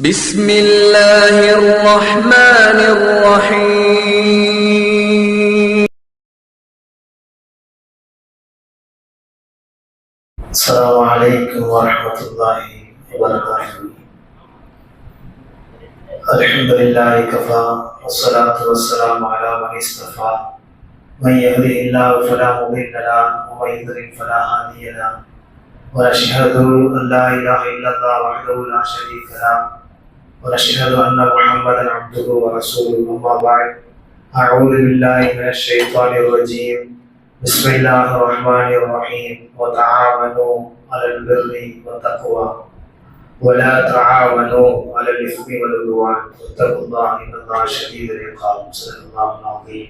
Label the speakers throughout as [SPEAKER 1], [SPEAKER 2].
[SPEAKER 1] بسم الله الرحمن الرحيم.
[SPEAKER 2] السلام عليكم ورحمة الله وبركاته. الحمد لله كفى والصلاة والسلام على من اصطفى. من يهده الله فلا مضل له ومن يضلل فلا هادي له. ونشهد أن لا إله إلا الله وحده لا شريك له. ونشهد أن محمدا عبده ورسوله أما بعد أعوذ بالله من الشيطان الرجيم بسم الله الرحمن الرحيم وتعاونوا على البر والتقوى ولا تعاونوا على الإثم والعدوان واتقوا الله إن الله شديد العقاب صدق الله العظيم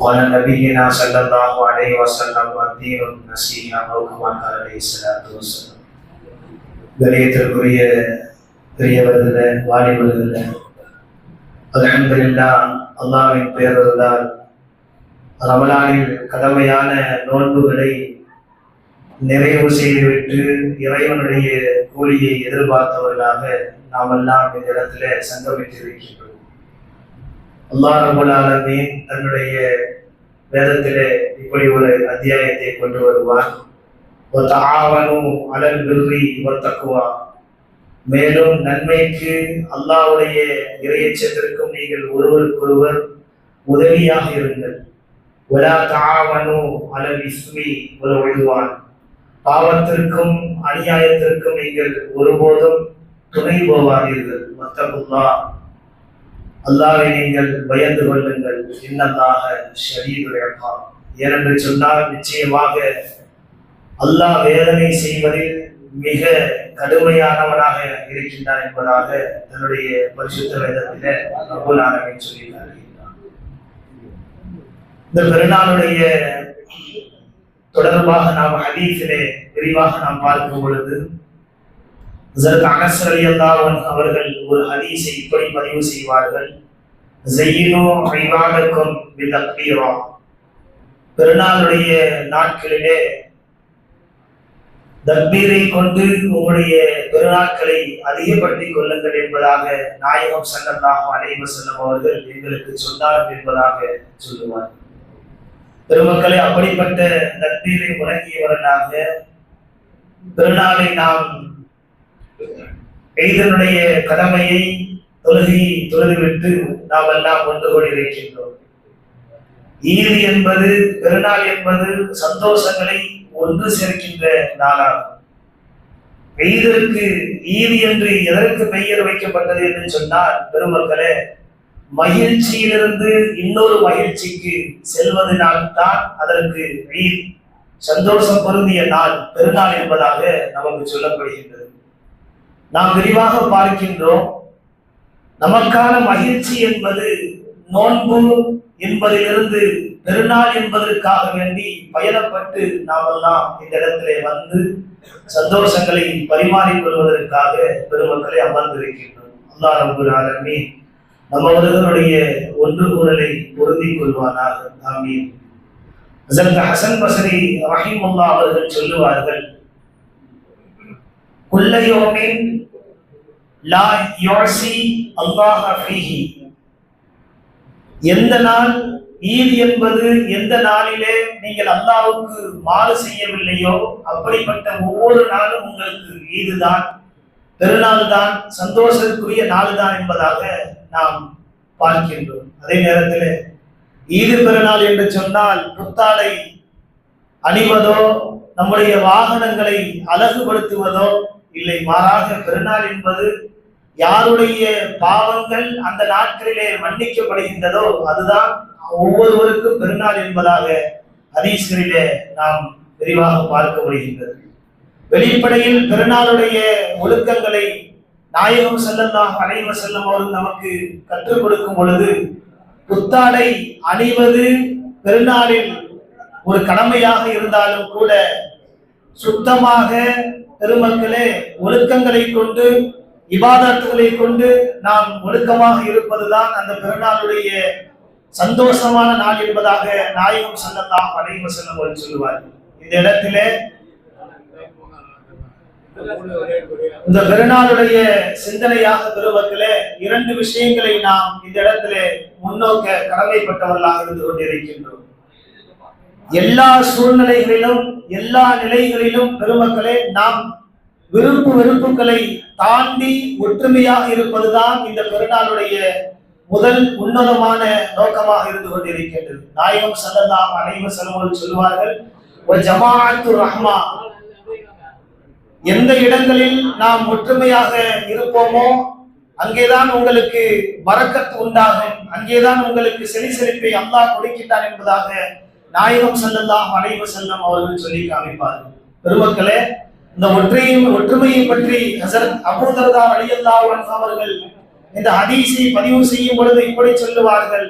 [SPEAKER 2] قال نبينا صلى الله عليه وسلم الدين النصيحة أو كما قال عليه الصلاة والسلام கணியத்திற்குரிய பெரியவர்களே வாலிபர்களே அலமதுல்லா அல்லாவின் பேரர்களால் ரமலானில் கடமையான நோன்புகளை நிறைவு செய்துவிட்டு இறைவனுடைய கூலியை எதிர்பார்த்தவர்களாக நாமெல்லாம் இந்த இடத்துல சங்கமித்திருக்கின்றோம். அல்லா ரபுல் தன்னுடைய வேதத்திலே இப்படி ஒரு அத்தியாயத்தை கொண்டு வருவார். ஒரு ஒத்தாவனும் அலல் ஒரு தக்குவான் மேலும் நன்மைக்கு அல்லாஹ்வுடைய இறையச்சத்திற்கும் நீங்கள் ஒருவருக்கொருவர் உதவியாக இருங்கள். ஒலா தாவனு அலல் இஸ்மி ஒரு ஒழுவான் பாவத்திற்கும் அநியாயத்திற்கும் நீங்கள் ஒருபோதும் துணை போவாதீர்கள் மத்தபுல்லா அல்லாவை நீங்கள் பயந்து கொள்ளுங்கள். இன்னதாக ஷரீதுடையப்பா ஏனென்று சொன்னால் நிச்சயமாக அல்லாஹ் வேதனை செய்வதில் மிக கடுமையானவனாக இருக்கின்றான் என்பதாக தன்னுடைய பரிசுத்த வேதத்தில அபுல் ஆரம்பி இந்த பெருநாளுடைய தொடர்பாக நாம் ஹதீஸிலே விரிவாக நாம் பார்க்கும் பொழுது ஹஸரத் அனஸ் ரலியல்லாஹு அவர்கள் ஒரு ஹதீஸை இப்படி பதிவு செய்வார்கள். ஜெயினோ ஐவாதக்கும் பெருநாளுடைய நாட்களிலே தக்பீரை கொண்டு உங்களுடைய பெருநாட்களை அதிகப்படுத்திக் கொள்ளுங்கள் என்பதாக நாயகம் சங்கல்லாகும் அலைவ செல்லும் அவர்கள் எங்களுக்கு சொன்னார்கள் என்பதாக சொல்லுவார். பெருமக்களை அப்படிப்பட்ட தக்பீரை முழங்கியவர்களாக பெருநாளை நாம் எய்தனுடைய கடமையை தொழுகி தொழுதுவிட்டு நாம் எல்லாம் ஒன்று கொண்டிருக்கின்றோம் ஈது என்பது பெருநாள் என்பது சந்தோஷங்களை ஒன்று சேர்க்கின்ற நாளாகும். ஈதற்கு ஈதி என்று எதற்கு பெயர் வைக்கப்பட்டது என்று சொன்னால் பெருமக்களே மகிழ்ச்சியிலிருந்து இன்னொரு மகிழ்ச்சிக்கு செல்வதனால் தான் அதற்கு ஈத் சந்தோஷம் பொருந்திய நாள் பெருநாள் என்பதாக நமக்கு சொல்லப்படுகின்றது. நாம் விரிவாக பார்க்கின்றோம் நமக்கான மகிழ்ச்சி என்பது நோன்பு என்பதிலிருந்து பெருநாள் என்பதற்காக வேண்டி பயணப்பட்டு நாமெல்லாம் இந்த இடத்திலே வந்து சந்தோஷங்களை பரிமாறிக் கொள்வதற்காக பெருமக்களை அமர்ந்திருக்கின்றோம். அல்லா ரபுல் ஆலமீன் நம்மவர்களுடைய ஒன்று கூடலை பொருந்திக் கொள்வானாக. ஆமீன். ஹசரத் ஹசன் பசரி ரஹிமுல்லா அவர்கள் சொல்லுவார்கள் குல்லையோமின் லா யோசி அல்லாஹ் ஃபீஹி. எந்த நாள் ஈத் என்பது எந்த நாளிலே நீங்கள் அல்லாவுக்கு மாறு செய்யவில்லையோ அப்படிப்பட்ட ஒவ்வொரு நாளும் உங்களுக்கு ஈதுதான். பெருநாள் தான் சந்தோஷத்துக்குரிய நாள் தான் என்பதாக நாம் பார்க்கின்றோம். அதே நேரத்தில் ஈது பெருநாள் என்று சொன்னால் புத்தாடை அணிவதோ நம்முடைய வாகனங்களை அழகுபடுத்துவதோ இல்லை மாறாக பெருநாள் என்பது யாருடைய பாவங்கள் அந்த நாட்களிலே மன்னிக்கப்படுகின்றதோ அதுதான் ஒவ்வொருவருக்கும் பெருநாள் என்பதாக அதீஸ்களிலே நாம் விரிவாக பார்க்க முடிகின்றது வெளிப்படையில் பெருநாளுடைய ஒழுக்கங்களை நாயகம் செல்லந்தாக அனைவ செல்லும் அவர்கள் நமக்கு கற்றுக் கொடுக்கும் பொழுது புத்தாடை அணிவது பெருநாளில் ஒரு கடமையாக இருந்தாலும் கூட சுத்தமாக பெருமக்களே ஒழுக்கங்களை கொண்டு இபாதத்துகளை கொண்டு நாம் ஒழுக்கமாக இருப்பதுதான் அந்த பெருநாளுடைய சந்தோஷமான நாள் என்பதாக நாயகம் சல்லல்லாஹ் அலைஹி வஸல்லம் அவர்கள் சொல்லுவார். இந்த இடத்திலே இந்த பெருநாளுடைய சிந்தனையாக பெறுவதிலே இரண்டு விஷயங்களை நாம் இந்த இடத்திலே முன்னோக்க கடமைப்பட்டவர்களாக இருந்து கொண்டிருக்கின்றோம். எல்லா சூழ்நிலைகளிலும் எல்லா நிலைகளிலும் பெருமக்களே நாம் விருப்பு வெறுப்புகளை தாண்டி ஒற்றுமையாக இருப்பதுதான் இந்த பெருநாளுடைய முதல் உன்னதமான நோக்கமாக இருந்து கொண்டிருக்கின்றது. நாயகம் சல்லல்லாம் அனைவர் செல்வங்கள் சொல்வார்கள் "வ ஜமாஅத்து ரஹ்மா. எந்த இடங்களில் நாம் ஒற்றுமையாக இருப்போமோ அங்கேதான் உங்களுக்கு வரக்கத்து உண்டாகும். அங்கேதான் உங்களுக்கு செலி செழிப்பை அல்லாஹ் கொடுக்கின்றான் என்பதாக நாயகம் செல்லல்லாம் அனைவர் செல்லம் அவர்கள் சொல்லி காமிப்பார்கள். பெருமக்களே இந்த ஒற்றையும் ஒற்றுமையை பற்றி ஹசரத் அபூதர்தா அலியல்லா அவர்கள் இந்த ஹதீஸை பதிவு செய்யும் பொழுது இப்படி சொல்லுவார்கள்.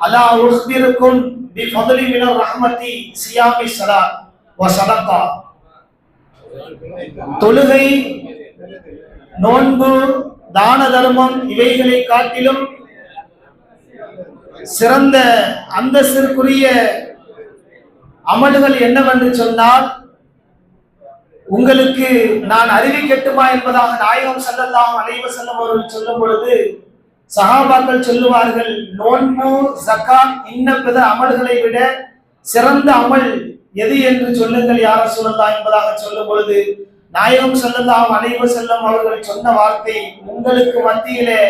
[SPEAKER 2] அலா உஸ்பிருக்கும் பி ஃபதலி மினர் ரஹ்மதி சியாமி சலா வ ஸதகா. தொழுகை நோன்பு தான தர்மம் இவைகளை காட்டிலும் சிறந்த அந்தஸ்திற்குரிய அமல்கள் என்னவென்று சொன்னால் உங்களுக்கு நான் அறிவிக்கட்டுமா என்பதாக நாயகம் செல்லலாம் அலைவ செல்லும் அவர்கள் சொல்லும் பொழுது சகாபாக்கள் சொல்லுவார்கள் நோன்பு ஜக்காத் இன்ன பிற அமல்களை விட சிறந்த அமல் எது என்று சொல்லுங்கள் யார சொல்லலாம் என்பதாக சொல்லும் பொழுது நாயகம் செல்லலாம் அலைவ செல்லும் அவர்கள் சொன்ன வார்த்தை உங்களுக்கு மத்தியிலே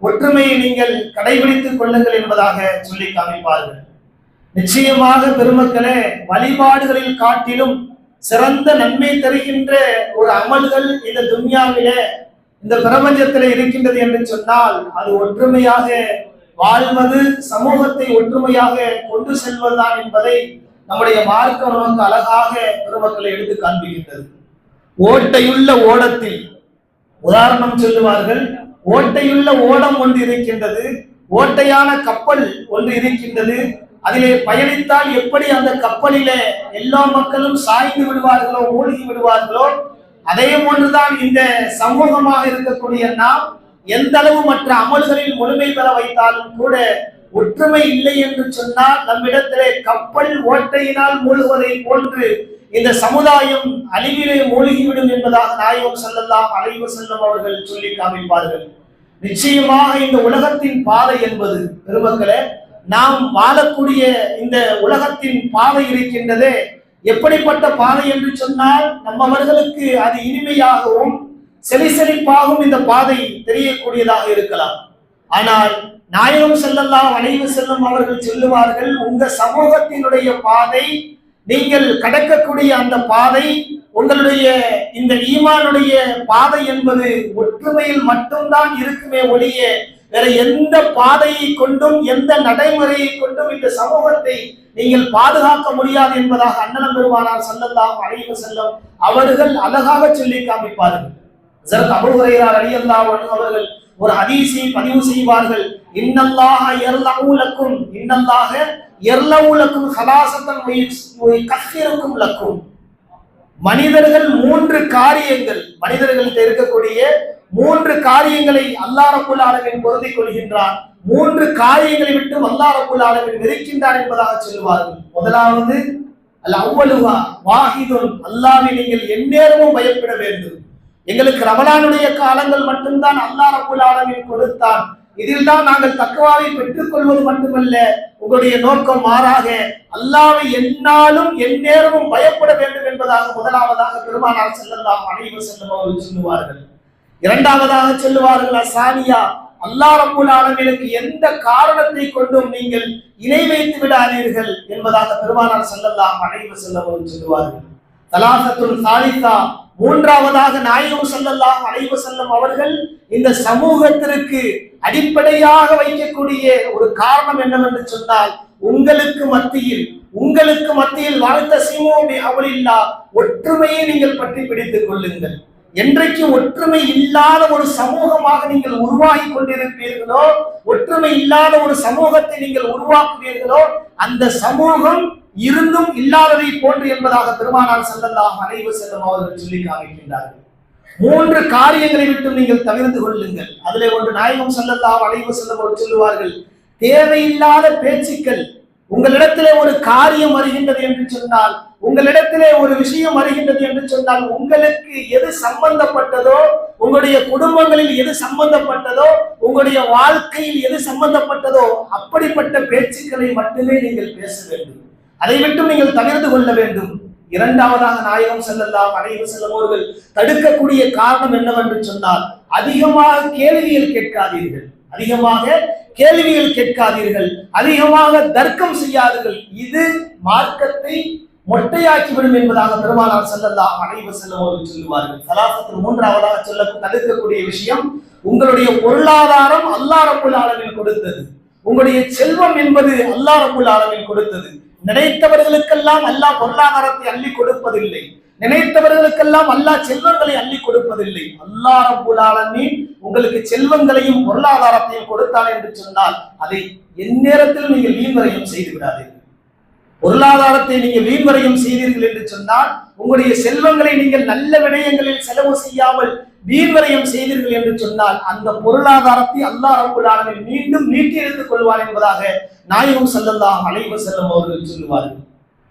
[SPEAKER 2] ஒற்றுமையை நீங்கள் கடைபிடித்துக் கொள்ளுங்கள் என்பதாக சொல்லி காமிப்பார்கள். நிச்சயமாக பெருமக்களே வழிபாடுகளில் காட்டிலும் சிறந்த நன்மை தருகின்ற ஒரு அமல்கள் இந்த துன்யாவிலே இந்த பிரபஞ்சத்தில் இருக்கின்றது என்று சொன்னால் அது ஒற்றுமையாக வாழ்வது சமூகத்தை ஒற்றுமையாக கொண்டு செல்வதுதான் என்பதை நம்முடைய மார்க்கம் நமக்கு அழகாக பெருமக்களை எடுத்து காண்பிக்கின்றது. ஓட்டையுள்ள ஓடத்தில் உதாரணம் சொல்லுவார்கள் ஓட்டையுள்ள ஓடம் ஒன்று இருக்கின்றது ஓட்டையான கப்பல் ஒன்று இருக்கின்றது அதிலே பயணித்தால் எப்படி அந்த கப்பலிலே எல்லா மக்களும் சாய்ந்து விடுவார்களோ மூழ்கி விடுவார்களோ அதே போன்றுதான் இந்த சமூகமாக இருக்கக்கூடிய நாம் எந்த அளவு மற்ற அமல்களில் முழுமை பெற வைத்தாலும் கூட ஒற்றுமை இல்லை என்று சொன்னால் நம்மிடத்திலே கப்பல் ஓட்டையினால் மூழ்குவதை போன்று இந்த சமுதாயம் அழிவிலே மூழ்கிவிடும் என்பதாக நாயகம் செல்லலாம் அழைவு செல்லும் அவர்கள் சொல்லி காமிப்பார்கள். நிச்சயமாக இந்த உலகத்தின் பாதை என்பது பெருமக்களே நாம் வாழக்கூடிய இந்த உலகத்தின் பாதை இருக்கின்றதே. எப்படிப்பட்ட பாதை என்று சொன்னால் நம்மவர்களுக்கு அது இனிமையாகவும் செலிசெலிப்பாகவும் இந்த பாதை தெரியக்கூடியதாக இருக்கலாம். ஆனால் நாயகம் செல்லலாம் அனைவு செல்லும் அவர்கள் சொல்லுவார்கள் உங்க சமூகத்தினுடைய பாதை நீங்கள் கடக்கக்கூடிய அந்த பாதை உங்களுடைய இந்த ஈமானுடைய பாதை என்பது ஒற்றுமையில் மட்டும்தான் இருக்குமே ஒழிய வேற எந்த பாதையை கொண்டும் எந்த நடைமுறையை கொண்டும் இந்த சமூகத்தை நீங்கள் பாதுகாக்க முடியாது என்பதாக அண்ணனம் பெருமானார் செல்லல்லாம் அழைவு செல்லும் அவர்கள் அழகாக சொல்லி காமிப்பார்கள். ஹஸரத் அபூ ஹுரைரா ரலியல்லாஹு அவர்கள் ஒரு ஹதீஸை பதிவு செய்வார்கள். இன்னல்லாக எர்லவுலக்கும் இன்னல்லாக எர்லவுலக்கும் ஹலாசத்தன் கஃபிருக்கும் லக்கும். மனிதர்கள் மூன்று காரியங்கள் மனிதர்கள்ட்ட இருக்கக்கூடிய மூன்று காரியங்களை அல்லாஹ் ரப்புல் ஆலமீன் பொருந்திக் கொள்கின்றான். மூன்று காரியங்களை விட்டு அல்லாஹ் ரப்புல் ஆலமீன் வெறுக்கின்றான் என்பதாக சொல்லுவார்கள். முதலாவது அல்ல அவ்வளுவா வாஹிதுன் அல்லாவை நீங்கள் எந்நேரமும் பயப்பட வேண்டும். எங்களுக்கு ரமலானுடைய காலங்கள் மட்டும்தான் அல்லாஹ் ரப்புல் ஆலமீன் கொடுத்தான். இதில் தான் நாங்கள் தக்குவாவை பெற்றுக் கொள்வது மட்டுமல்ல உங்களுடைய நோக்கம் மாறாக அல்லாவை என்னாலும் எந்நேரமும் பயப்பட வேண்டும் என்பதாக முதலாவதாக பெருமானார் செல்லலாம் அனைவர் செல்லும் அவர்கள் சொல்லுவார்கள். இரண்டாவதாக சொல்லுவார்கள் அசானியா அல்லா ரப்புல் ஆலமீனுக்கு எந்த காரணத்தை கொண்டும் நீங்கள் இணை வைத்து விடாதீர்கள் என்பதாக பெருமானார் செல்லலாம் அனைவர் செல்லவும் சொல்லுவார்கள். தலாசத்துல் சாலிசா மூன்றாவதாக நாயகம் ஸல்லல்லாஹு அலைஹி செல்லும் அவர்கள் இந்த சமூகத்திற்கு அடிப்படையாக வைக்கக்கூடிய ஒரு காரணம் என்னவென்று சொன்னால் உங்களுக்கு மத்தியில் உங்களுக்கு மத்தியில் வாழ்த்த சீமோமி அவளில்லா ஒற்றுமையை நீங்கள் பற்றி பிடித்துக் கொள்ளுங்கள். என்றைக்கு ஒற்றுமை இல்லாத ஒரு சமூகமாக நீங்கள் உருவாகி கொண்டிருப்பீர்களோ ஒற்றுமை இல்லாத ஒரு சமூகத்தை நீங்கள் உருவாக்குவீர்களோ அந்த சமூகம் இருந்தும் இல்லாததை போன்று என்பதாக பெருமானார் செல்லலாம் அனைவு செல்லும் அவர்கள் சொல்லி காமிக்கின்றார்கள். மூன்று காரியங்களை விட்டு நீங்கள் தவிர்த்து கொள்ளுங்கள். அதிலே ஒன்று நாயகம் செல்லலாம் அனைவு செல்லும் அவர்கள் சொல்லுவார்கள் தேவையில்லாத பேச்சுக்கள் உங்களிடத்திலே ஒரு காரியம் வருகின்றது என்று சொன்னால் உங்களிடத்திலே ஒரு விஷயம் வருகின்றது என்று சொன்னால் உங்களுக்கு எது சம்பந்தப்பட்டதோ உங்களுடைய குடும்பங்களில் எது சம்பந்தப்பட்டதோ உங்களுடைய வாழ்க்கையில் எது சம்பந்தப்பட்டதோ அப்படிப்பட்ட பேச்சுக்களை மட்டுமே நீங்கள் பேச வேண்டும். அதை விட்டு நீங்கள் தவிர்த்து கொள்ள வேண்டும். இரண்டாவதாக நாயகம் செல்லலாம் அனைவரும் செல்லும் அவர்கள் தடுக்கக்கூடிய காரணம் என்னவென்று சொன்னால் அதிகமாக கேள்விகள் கேட்காதீர்கள். அதிகமாக கேள்விகள் கேட்காதீர்கள் அதிகமாக தர்க்கம் செய்யாதீர்கள். இது மார்க்கத்தை மொட்டையாக்கிவிடும் என்பதாக பெருமானார் செல்லல்லா அனைவர் செல்லும் அவர்கள் சொல்லுவார்கள். சலாசத்தில் மூன்றாவதாக சொல்ல தடுக்கக்கூடிய விஷயம் உங்களுடைய பொருளாதாரம் அல்லா ரப்புல் அளவில் கொடுத்தது. உங்களுடைய செல்வம் என்பது அல்லா ரப்புல் அளவில் கொடுத்தது. நினைத்தவர்களுக்கெல்லாம் அல்லாஹ் பொருளாதாரத்தை அள்ளி கொடுப்பதில்லை. நினைத்தவர்களுக்கெல்லாம் அல்லாஹ் செல்வங்களை அள்ளி கொடுப்பதில்லை. அல்லாஹ் உங்களுக்கு செல்வங்களையும் பொருளாதாரத்தையும் கொடுத்தான் என்று சொன்னால் அதை எந்நேரத்தில் நீங்கள் வீண்வரையும் செய்து விடாதீர்கள். பொருளாதாரத்தை நீங்கள் வீண்வரையும் செய்தீர்கள் என்று சொன்னால் உங்களுடைய செல்வங்களை நீங்கள் நல்ல விடயங்களில் செலவு செய்யாமல் வீண்வரையும் செய்தீர்கள் என்று சொன்னால் அந்த பொருளாதாரத்தை அல்லாஹ் ரப்புல் மீண்டும் நீட்டி எடுத்துக் கொள்வார் என்பதாக நாயகம் ஸல்லல்லாஹு அலைஹி செல்லும் அவர்கள் சொல்லுவார்கள்.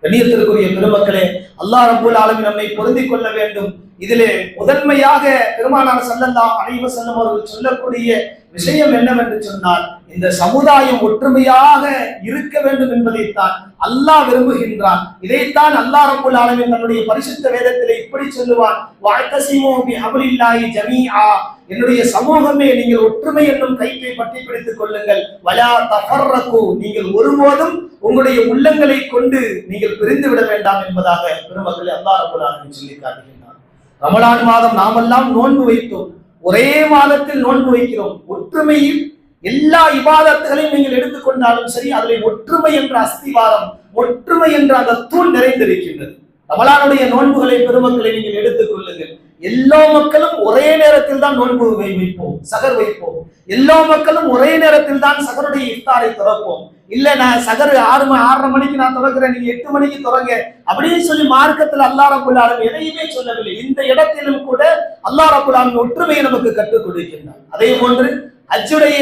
[SPEAKER 2] கண்ணியத்திற்குரிய பெருமக்களே அல்லாஹ் ரபுல் ஆலமி நம்மை பொருந்திக் கொள்ள வேண்டும். இதிலே முதன்மையாக பெருமானார் ஸல்லல்லாஹு அனைவர் செல்லும் அவர்கள் சொல்லக்கூடிய விஷயம் என்னவென்று சொன்னால் இந்த சமுதாயம் ஒற்றுமையாக இருக்க வேண்டும் என்பதைத்தான் அல்லாஹ் விரும்புகின்றான். இதைத்தான் அல்லாஹ் ரபுல் ஆலமின் தன்னுடைய பரிசுத்த வேதத்திலே இப்படி சொல்லுவான். வஅத்தஸிமு பிஹப்லில்லாஹி ஜமீஆ. என்னுடைய சமூகமே நீங்கள் ஒற்றுமை என்னும் கைப்பை பற்றி பிடித்துக் கொள்ளுங்கள். வலா தஃபர்ரகு. நீங்கள் ஒருபோதும் உங்களுடைய உள்ளங்களை கொண்டு நீங்கள் பிரிந்து விட வேண்டாம் என்பதாக பெருமக்களை அல்லாஹ் ரபுல் ஆலமின் சொல்லி காட்டுகின்றான். ரமலான் மாதம் நாமெல்லாம் நோன்பு வைத்தோம். ஒரே மாதத்தில் நோன்பு வைக்கிறோம். ஒற்றுமையில் எல்லா இபாதத்துகளையும் நீங்கள் எடுத்துக்கொண்டாலும் சரி அதில் ஒற்றுமை என்ற அஸ்திவாரம் ஒற்றுமை என்ற அந்த தூண் நிறைந்திருக்கின்றது ரமலானுடைய நோன்புகளை பெருமக்களை நீங்கள் எடுத்துக் கொள்ளுங்கள். எல்லா மக்களும் ஒரே நேரத்தில் தான் நோன்பு வைப்போம் சகர் வைப்போம். எல்லா மக்களும் ஒரே நேரத்தில் தான் சகருடைய இஃப்தாரை திறப்போம். இல்ல நான் சகரு ஆறு மணி ஆறரை மணிக்கு நான் திறக்கிறேன் நீங்க எட்டு மணிக்கு திறங்க அப்படின்னு சொல்லி மார்க்கத்தில் அல்லாஹ் எதையுமே சொல்லவில்லை. இந்த இடத்திலும் கூட அல்லாஹ் ரபுல் ஒற்றுமையை நமக்கு கற்றுக் கொடுக்கின்றார். அதே போன்று அச்சுடைய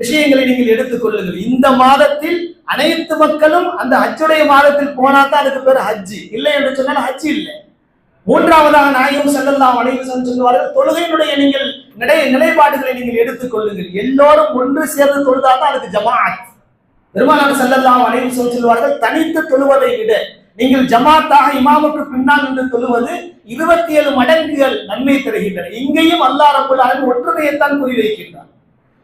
[SPEAKER 2] விஷயங்களை நீங்கள் எடுத்துக் கொள்ளுங்கள். இந்த மாதத்தில் அனைத்து மக்களும் அந்த ஹஜ்ஜுடைய மாதத்தில் போனா தான் அதுக்கு பேர் ஹஜ்ஜி. இல்லை என்று சொன்னால் ஹஜ்ஜி இல்லை. மூன்றாவதாக நாயகம் செல்லலாம் அனைவரும் சொல்லுவார்கள் தொழுகையினுடைய நீங்கள் நிலை நிலைப்பாடுகளை நீங்கள் எடுத்துக் கொள்ளுங்கள். எல்லோரும் ஒன்று சேர்ந்து தொழுதாதான் அதுக்கு ஜமாத் பெருமானார் செல்லல்லாம் அனைவரும் சொல்லுவார்கள் தனித்து தொழுவதை விட நீங்கள் ஜமாத்தாக இமாமுக்கு பின்னால் நின்று தொழுவது இருபத்தி ஏழு மடங்குகள் நன்மை தருகின்றன. இங்கேயும் அல்லா ரப்புல் ஆலமீன் ஒற்றுமையைத்தான் குறிவைக்கின்றார்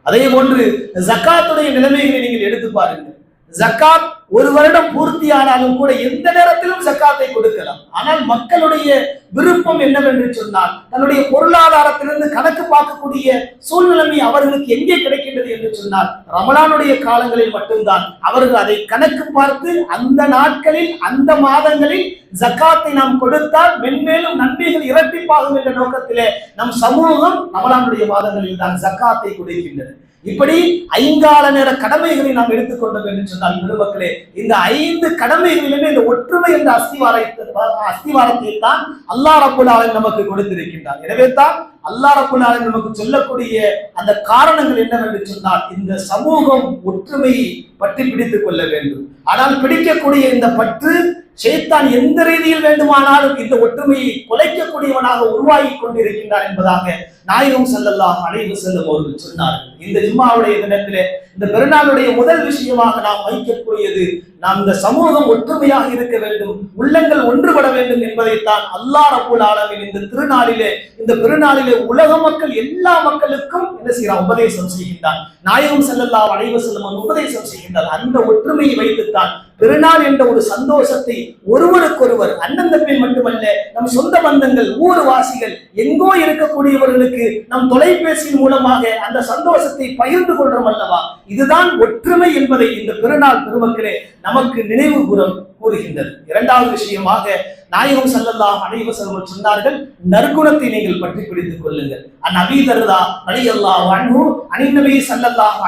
[SPEAKER 2] அதே போன்று ஜக்காத்துடைய நிலைமைகளை நீங்கள் எடுத்து பாருங்கள். ஜக்காத் ஒரு வருடம் பூர்த்தி ஆனாலும் கூட எந்த நேரத்திலும் ஜக்காத்தை கொடுக்கலாம். ஆனால் மக்களுடைய விருப்பம் என்னவென்று சொன்னால் தன்னுடைய பொருளாதாரத்திலிருந்து கணக்கு பார்க்கக்கூடிய சூழ்நிலைமை அவர்களுக்கு எங்கே கிடைக்கின்றது என்று சொன்னால் ரமலானுடைய காலங்களில் மட்டும்தான் அவர்கள் அதை கணக்கு பார்த்து அந்த நாட்களில் அந்த மாதங்களில் ஜக்காத்தை நாம் கொடுத்தால் மென்மேலும் நன்மைகள் இரட்டிப்பாகும் என்ற நோக்கத்திலே நம் சமூகம் ரமலானுடைய மாதங்களில் தான் ஜக்காத்தை கொடுக்கின்றது. இப்படி ஐங்கால நேர கடமைகளை நாம் எடுத்துக்கொண்டோம் என்று சொன்னால் பெருமக்களே இந்த ஐந்து கடமைகளிலுமே இந்த ஒற்றுமை என்ற அஸ்திவாரத்தை அஸ்திவாரத்தை தான் அல்லா ரப்புல் நமக்கு கொடுத்திருக்கின்றார். எனவே தான் அல்லா ரப்புல் நமக்கு சொல்லக்கூடிய அந்த காரணங்கள் என்னவென்று சொன்னால் இந்த சமூகம் ஒற்றுமையை பற்றி பிடித்துக் கொள்ள வேண்டும். ஆனால் பிடிக்கக்கூடிய இந்த பற்று சேத்தான் எந்த ரீதியில் வேண்டுமானாலும் இந்த ஒற்றுமையை குலைக்கக்கூடியவனாக உருவாகி கொண்டிருக்கின்றார் என்பதாக நாயகம் செல்லல்லாம் அழைவு செல்லும் அவர்கள் சொன்னார்கள். இந்த ஜிம்மாவுடைய தினத்திலே இந்த பெருநாளுடைய முதல் விஷயமாக நாம் வைக்கக்கூடியது நாம் இந்த சமூகம் ஒற்றுமையாக இருக்க வேண்டும் உள்ளங்கள் ஒன்றுபட வேண்டும் என்பதைத்தான் அல்லாஹ் ரப்புல் இந்த திருநாளிலே இந்த பெருநாளிலே உலக மக்கள் எல்லா மக்களுக்கும் என்ன செய்கிறார்? உபதேசம் செய்கின்றார். நாயகம் செல்லல்லா அலைஹி செல்லும் உபதேசம் செய்கின்றார். அந்த ஒற்றுமையை வைத்துத்தான் பெருநாள் என்ற ஒரு சந்தோஷத்தை ஒருவருக்கொருவர் அண்ணன் தம்பி மட்டுமல்ல நம் சொந்த பந்தங்கள் ஊர்வாசிகள் எங்கோ இருக்கக்கூடியவர்களுக்கு நம் தொலைபேசியின் மூலமாக அந்த சந்தோஷத்தை பகிர்ந்து கொள்றோம் அல்லவா? இதுதான் ஒற்றுமை என்பதை இந்த பெருநாள் பெருமக்களே நமக்கு நினைவு கூறும் கூறுகின்றது. இரண்டாவது விஷயமாக நாயகம் ஸல்லல்லாஹு அலைஹி சொன்னார்கள் நற்குணத்தை நீங்கள் பற்றி பிடித்துக் கொள்ளுங்கள். அன் அபீதர்தா ரலியல்லாஹு அன்ஹு அனின் நபி ஸல்லல்லாஹு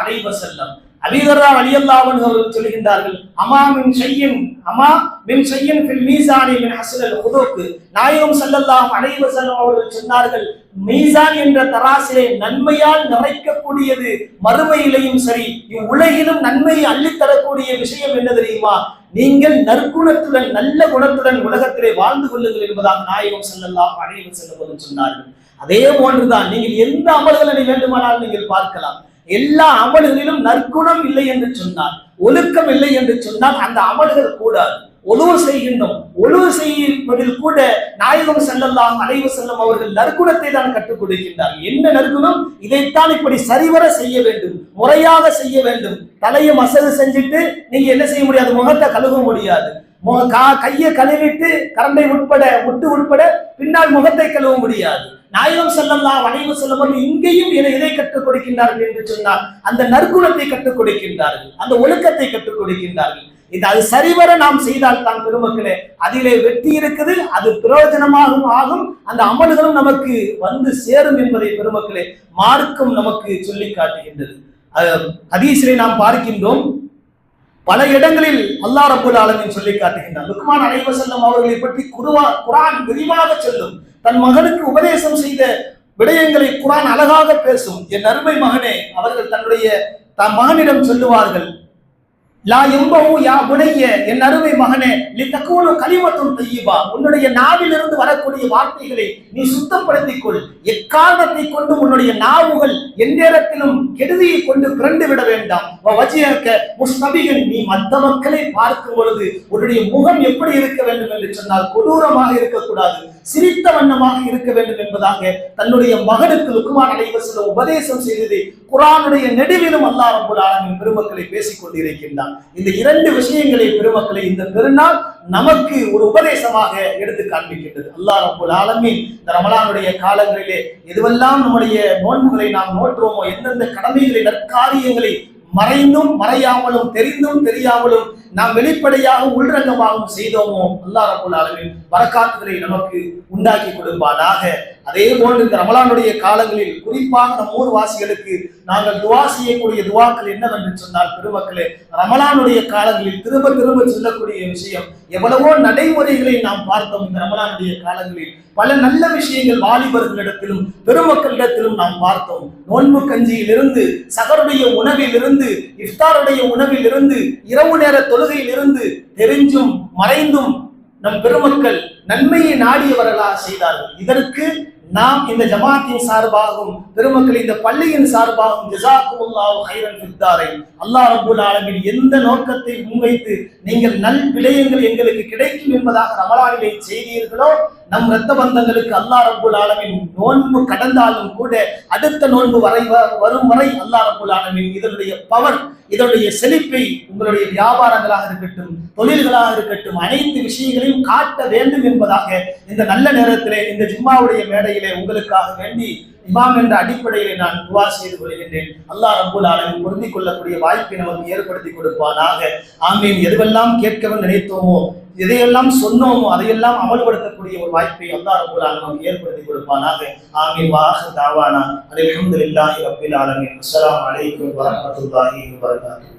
[SPEAKER 2] அலிதரா அலியல்லாவன் அவர்கள் சொல்கின்றார்கள் அமா மின் செய்யும் அமா மின் செய்யும் ஃபில் மீசானி மின் ஹஸ்னல் உதோக்கு நாயகம் ஸல்லல்லாஹு அலைஹி வஸல்லம் அவர்கள் சொன்னார்கள் மீசான் என்ற தராசிலே நன்மையால் நிறைக்கக்கூடியது மறுமையிலையும் சரி இவ்வுலகிலும் நன்மையை அள்ளித்தரக்கூடிய விஷயம் என்ன தெரியுமா? நீங்கள் நற்குணத்துடன் நல்ல குணத்துடன் உலகத்திலே வாழ்ந்து கொள்ளுங்கள் என்பதாக நாயகம் செல்லல்லாம் அலைஹி வஸல்லம் சொன்னார்கள். அதே போன்றுதான் நீங்கள் எந்த அமல்களை வேண்டுமானால் நீங்கள் பார்க்கலாம். எல்லா அமல்களிலும் நற்குணம் இல்லை என்று சொன்னால் ஒழுக்கம் இல்லை என்று சொன்னால் அந்த அமல்கள் கூடாது. ஒழுவு செய்கின்றோம். ஒழுவு செய்வதில் கூட நாயகம் செல்லலாம் அலைவு செல்லும் அவர்கள் நற்குணத்தை தான் கற்றுக் கொடுக்கின்றார் என்ன நற்குணம்? இதைத்தான் இப்படி சரிவர செய்ய வேண்டும் முறையாக செய்ய வேண்டும். தலையை மசகு செஞ்சுட்டு நீங்க என்ன செய்ய முடியாது? முகத்தை கழுவ முடியாது. கா- கையை கழுவிட்டு கரண்டை உட்பட முட்டு உட்பட பின்னால் முகத்தை கழுவ முடியாது. நாயகம் செல்லல்லா வளைவு செல்லும் இங்கேயும் இதை இதை கற்றுக் கொடுக்கின்றார்கள் என்று சொன்னால் அந்த நற்குணத்தை கற்றுக் கொடுக்கின்றார்கள் அந்த ஒழுக்கத்தை கற்றுக் கொடுக்கின்றார்கள். இது அது சரிவர நாம் செய்தால் தான் பெருமக்களே அதிலே வெற்றி இருக்குது அது பிரயோஜனமாகவும் ஆகும் அந்த அமல்களும் நமக்கு வந்து சேரும் என்பதை பெருமக்களே மார்க்கம் நமக்கு சொல்லி காட்டுகின்றது. அஹ் நாம் பார்க்கின்றோம் பல இடங்களில் அல்லா ரபுல் ஆலமின் சொல்லி காட்டுகின்றார் லுக்மான் அலைஹி வஸல்லம் அவர்களை பற்றி குருவா குரான் விரிவாக சொல்லும். தன் மகனுக்கு உபதேசம் செய்த விடயங்களை குரான் அழகாக பேசும். என் அருமை மகனே அவர்கள் தன்னுடைய தன் மகனிடம் சொல்லுவார்கள் லா எம்பவு யா புனைய என் அருமை மகனே நீ தக்குவனு கலிமத்தும் தையிபா உன்னுடைய நாவிலிருந்து வரக்கூடிய வார்த்தைகளை நீ சுத்தப்படுத்திக் கொள் எக்காரணத்தை கொண்டு உன்னுடைய நாவுகள் எந்நேரத்திலும் கெடுதியை கொண்டு பிறண்டு விட வேண்டாம். வஜியக்க முஸ்தபிகன் நீ மற்ற மக்களை பார்க்கும் பொழுது உன்னுடைய முகம் எப்படி இருக்க வேண்டும் என்று சொன்னால் கொடூரமாக இருக்கக்கூடாது. சிரித்த வண்ணமாக இருக்க வேண்டும் என்பதாக தன்னுடைய மகனுக்கு லுக்குமான் அலைவர் சில உபதேசம் செய்தது குரானுடைய நெடுவிலும் அல்லாஹ் ரப்பல் பெருமக்களை பேசிக் கொண்டிருக்கின்றான் இந்த இரண்டு விஷயங்களை பெருமக்களை இந்த பெருநாள் நமக்கு ஒரு உபதேசமாக எடுத்து காண்பிக்கின்றது. அல்லாஹ் ரப்பல் ஆலமி இந்த ரமலானுடைய காலங்களிலே எதுவெல்லாம் நம்முடைய நோன்புகளை நாம் நோற்றுவோமோ எந்தெந்த கடமைகளை நற்காரியங்களை மறைந்தும் மறையாமலும் தெரிந்தும் தெரியாமலும் நாம் வெளிப்படையாக உள்ரங்கமாகவும் செய்தோமோ? அல்லா ரபுல் அளவில் வரக்காத்துகளை நமக்கு உண்டாக்கி கொடுப்பானாக. அதே போன்று இந்த ரமலானுடைய காலங்களில் குறிப்பாக நம் ஊர் வாசிகளுக்கு நாங்கள் துவா செய்யக்கூடிய துவாக்கள் என்னவென்று சொன்னால் பெருமக்களே ரமலானுடைய காலங்களில் திரும்ப திரும்ப சொல்லக்கூடிய விஷயம் எவ்வளவோ நடைமுறைகளை நாம் பார்த்தோம் இந்த ரமலானுடைய காலங்களில். பல நல்ல விஷயங்கள் வாலிபர்களிடத்திலும் பெருமக்களிடத்திலும் நாம் பார்த்தோம். நோன்பு கஞ்சியிலிருந்து சகருடைய உணவிலிருந்து இஃப்தாருடைய உணவிலிருந்து இரவு நேர தொழுகையிலிருந்து தெரிஞ்சும் மறைந்தும் நம் பெருமக்கள் நன்மையை நாடியவர்களா செய்தார்கள். இதற்கு நாம் இந்த ஜமாத்தின் சார்பாகவும் பெருமக்கள் இந்த பள்ளியின் சார்பாகவும் ஜசாக்குமுல்லாஹு ஹைரன் ஃபித்தாரை அல்லாஹ் ரப்பல் ஆலமின் எந்த நோக்கத்தை முன்வைத்து நீங்கள் நல் விடயங்கள் எங்களுக்கு கிடைக்கும் என்பதாக ரமலானிலே செய்தீர்களோ நம் இரத்த பந்தங்களுக்கு அல்லாஹ் ரப்பல் ஆலமின் நோன்பு கடந்தாலும் கூட அடுத்த நோன்பு வரை வரும் வரை அல்லா ரப்பல் ஆலமின் இதனுடைய பவர் இதனுடைய செழிப்பை உங்களுடைய வியாபாரங்களாக இருக்கட்டும் தொழில்களாக இருக்கட்டும் அனைத்து விஷயங்களையும் காட்ட வேண்டும் என்பதாக இந்த நல்ல நேரத்திலே இந்த ஜிம்மாவுடைய மேடையிலே உங்களுக்காக வேண்டி இமாம் என்ற அடிப்படையிலே நான் துவா செய்து கொள்கின்றேன். அல்லா ரபுல் ஆலமின் பொருந்திக் கொள்ளக்கூடிய வாய்ப்பை நமக்கு ஏற்படுத்தி கொடுப்பானாக. ஆமீன். எதுவெல்லாம் கேட்கவும் நினைத்தோமோ எதையெல்லாம் சொன்னோமோ அதையெல்லாம் அமல்படுத்தக்கூடிய ஒரு வாய்ப்பை அல்லா ரபுல் ஆலமீன் ஏற்படுத்தி கொடுப்பானாக. ஆமீன். வாஹ தாவானா. அல்ஹம்துலில்லாஹி ரப்பில் ஆலமீன். அஸ்ஸலாமு அலைக்கும் வரஹ்மத்துல்லாஹி வபரகாத்துஹு.